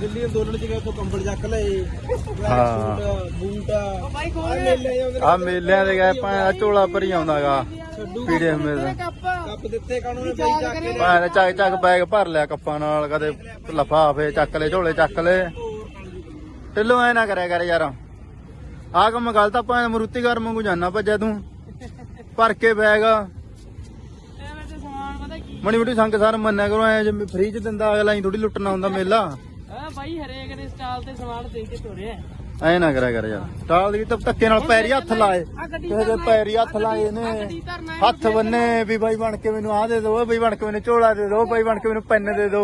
ਦਿੱਲੀ ਅੰਦੋਲਨ ਚ ਗਏ ਉੱਥੋਂ ਕੰਬਲ ਚੱਕ ਲਏ ਹਾਂ। ਬੂਟ ਆ ਮੇਲੇ ਜਾਂਦੇ ਆ ਮੇਲਿਆਂ ਦੇ ਗਏ ਪਾ ਝੋਲਾ ਭਰੀ ਆਉਂਦਾਗਾ ਛੱਡੂ ਪੀੜੇ ਮੇਲੇ ਕੱਪ ਦਿੱਤੇ ਕਾਨੂੰ ਨੇ ਬਈ ਚੱਕ ਕੇ ਭਾਵੇਂ ਚੱਕ ਚੱਕ ਬੈਗ ਭਰ ਲਿਆ ਕੱਪਾਂ ਨਾਲ ਕਦੇ ਲਫਾਫੇ ਚੱਕ ਲੈ ਝੋਲੇ ਚੱਕ ਲੈ ਢਿੱਲੋਂ ਐ ਨਾ ਕਰਿਆ ਕਰ ਯਾਰ। ਆ ਕੰਮ ਗਲਤ ਆ ਭਾਵੇਂ ਮਰੂਤੀ ਘਰ ਵਾਂਗੂ ਜਾਣਾ ਭੱਜਿਆ ਤੂੰ। ਭਰ ਕੇ ਬੈਗ ਐਵੇਂ ਤੇ ਸਮਾਨ ਪਤਾ ਕੀ ਮਣੀ ਮੁੱਟੀ ਸੰਗ ਸਾਰ ਮੰਨਿਆ ਕਰੋ ਐ ਜਿਵੇਂ ਫ੍ਰੀ ਚ ਦਿੰਦਾ ਅਗਲਾ ਹੀ ਥੋੜੀ ਲੁੱਟਣਾ ਹੁੰਦਾ ਮੇਲਾ। ਬਾਈ ਹਰੇਕ ਦੇ ਸਟਾਲ ਤੇ ਸਮਾਨ ਦੇ ਕੇ ਤੋਰਿਆ ਐ ਨਾ ਕਰਿਆ ਕਰ ਯਾਰ। ਟਾਲ ਦੀ ਤਾਂ ਧੱਕੇ ਨਾਲ ਪੈਰੀ ਹੱਥ ਲਾਏ। ਕਿਸੇ ਦੇ ਪੈਰੀ ਹੱਥ ਲਾਏ ਨੇ। ਗੱਡੀ ਧਰਨਾ ਹੈ ਹੱਥ ਬੰਨੇ ਵੀ ਬਾਈ ਬਣ ਕੇ ਮੈਨੂੰ ਆਹ ਦੇ ਦੋ ਬਈ ਬਣ ਕੇ ਮੈਨੂੰ ਝੋਲਾ ਦੇ ਦੋ ਬਾਈ ਬਣ ਕੇ ਮੈਨੂੰ ਪੈਨ ਦੇ ਦੋ।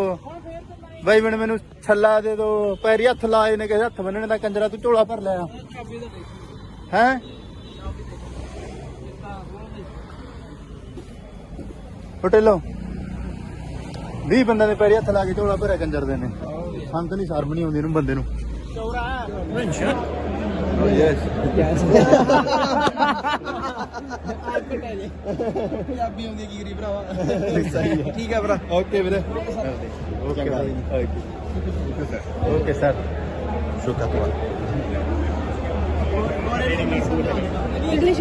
ਬਾਈ ਬਣ ਮੈਨੂੰ ਛੱਲਾ ਦੇ ਦੋ। ਪੈਰੀ ਹੱਥ ਲਾਏ ਨੇ ਕਿਸੇ ਹੱਥ ਬੰਨਣੇ ਦਾ ਕੰਜਰਾ ਤੂੰ ਝੋਲਾ ਭਰ ਲਿਆ। ਹੈ? ਹੋਟੇਲੋ। 20 ਬੰਦਿਆਂ ਦੇ ਪੈਰੀ ਹੱਥ ਲਾ ਕੇ ਝੋਲਾ ਭਰਿਆ ਕੰਜਰ ਦੇ ਨੇ। ਸੰਤ ਨਹੀਂ ਸ਼ਰਮ ਨਹੀਂ ਆਉਂਦੀ ਇਹਨੂੰ ਬੰਦੇ ਨੂੰ। ਚੌਰਾ। ਓ ਯੈਸ ਪੰਜਾਬੀ ਆਉਂਦੀ ਕੀ ਕਰੀ ਭਰਾਵਾ? ਸਹੀ ਹੈ। ਠੀਕ ਆ ਭਰਾ। ਓਕੇ ਵੀਰੇ। ਓਕੇ ਬਾਈ ਓਕੇ ਸਰ ਸ਼ੁਕਰ ਤੁਹਾਡਾ ਇੰਗਲਿਸ਼